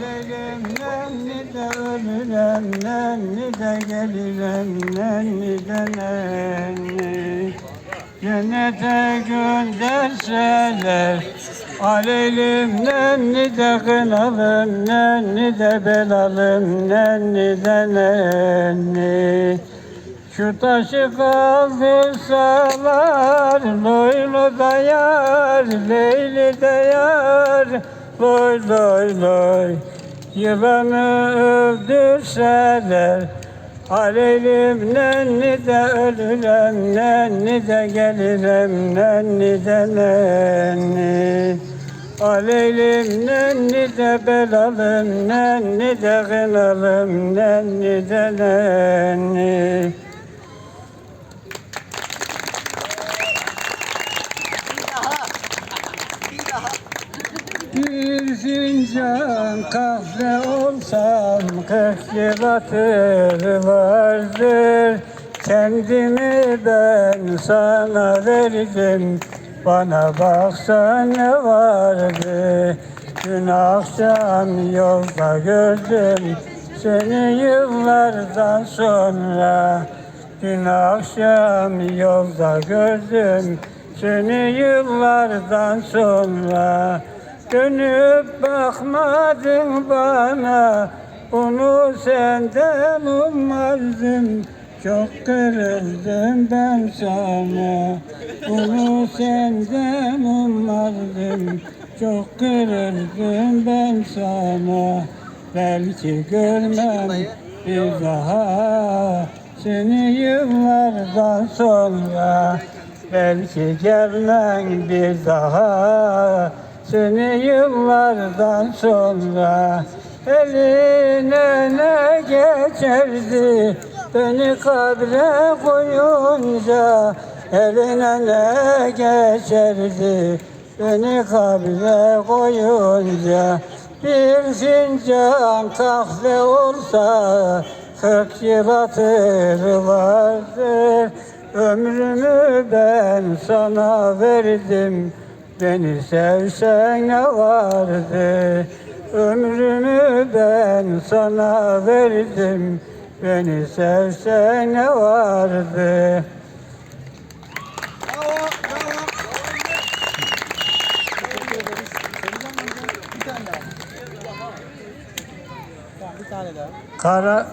derseler Aleylimden ni de ölüremden ni de geliremden ni de nenni Cennete gönderseler Aleylimden ni de kınalımden ni de belalımden ni de nenni şu taşı kaldırsalar Loylu da yar, Leyli de yar Loy loy loy. Yılanı öldürseler Aleylim nenni de ölürem Nenni de gelirim Nenni de nenni. Aleylim nenni de belalım Nenni de kınalım Nenni de nenni Bir fincan kahve olsam kırk yıl hatır vardır. Kendimi ben sana verdim. Bana baksan ne vardı? Dün akşam yolda gördüm Seni yıllardan sonra. Dün akşam yolda gördüm Seni yıllardan sonra Dönüp bakmadın bana Onu senden ummazdım. Çok kırıldım ben sana Onu senden ummazdım. Çok kırıldım ben sana Belki görmem bir daha. Seni yıllardan sonra Belki gelmem bir daha Seni yıllardan sonra Eline ne geçerdi? Beni kabre koyunca Eline ne geçerdi? Beni kabre koyunca Bir fincan kahve olsa Kırk yıl hatırı vardır Ömrümü ben sana verdim Beni sevsen ne vardı Ömrümü ben sana verdim Beni sevsen ne vardı. Kara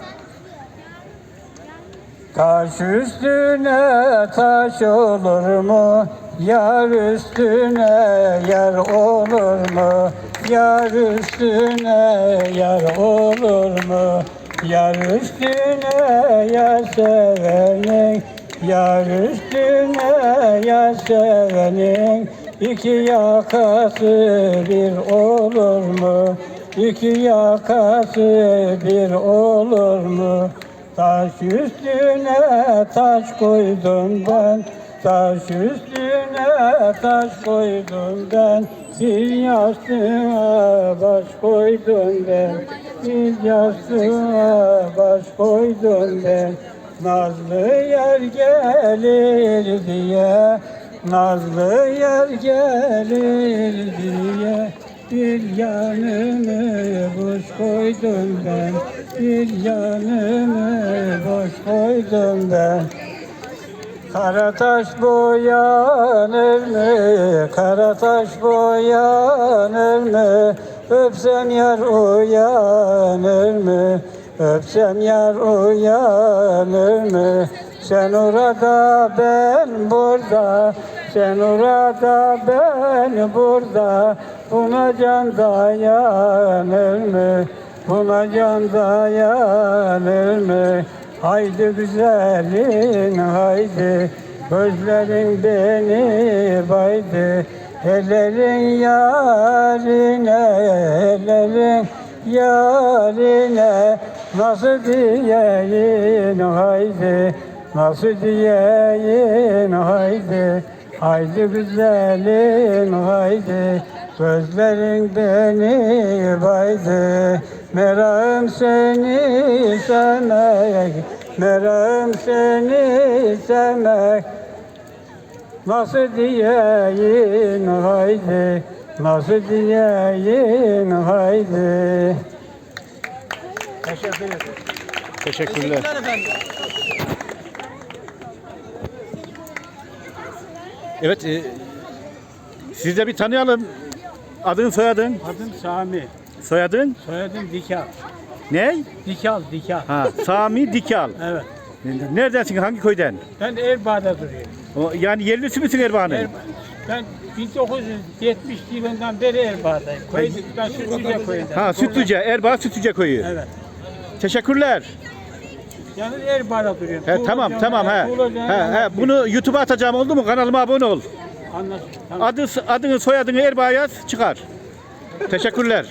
Taş üstüne taş olur mu? Yar üstüne yar olur mu? Yar üstüne yar olur mu? Yar üstüne yar sevenin Yar üstüne yar sevenin iki yakası bir olur mu? İki yakası bir olur mu? Taş üstüne taş koydum ben Taş üstüne taş koydum ben. Bir yastığa baş koydum ben. Bir yastığa baş koydum ben. Nazlı yer gelir diye Nazlı yer gelir diye. Bir yanımı boş koydum ben. Bir yanımı boş koydum ben Kara taş boyanır mı? Kara taş boyanır mı? Öpsem yar uyanır mı? Öpsem yar uyanır mı? Sen orada ben burada Sen orada ben burada Buna can dayanır mı? Buna can dayanır mı? Haydi güzelin haydi. Gözlerin beni baydı. Ellerin yarine Ellerin yarine. Nasıl diyeyim haydi. Nasıl diyeyim haydi. Haydi güzelim haydi. Gözlerin beni baydı Meram seni sevmek Meram seni sevmek Nasıl diyeyim haydi Nasıl diyeyim haydi Teşekkür ederim. Teşekkürler. Teşekkürler efendim. Evet, e, siz de bir tanıyalım. Adın soyadın? Adım Sami Soyadın? Soyadım Dikal Ne? Dikal Dikal Ha, Sami Dikal. Evet Neredensin? Hangi köyden? Ben Erbaa'da duruyorum O, yani yerlisi misin Erbaa'nın? Erba Ben 1970 yılından beri Erbaa'dayım. Köy, ben Sütlüce köyünden. Ha, Sütlüce, Erbaa Sütlüce köyü. Evet. Teşekkürler. Yani Erbaa'da duruyorum. He, tamam, tamam he. He, he, bunu YouTube'a atacağım oldu mu? Kanalıma abone ol. Anlaşıldı. Tamam. Adı, adını, soyadını Erbaa yaz, çıkar. Teşekkürler.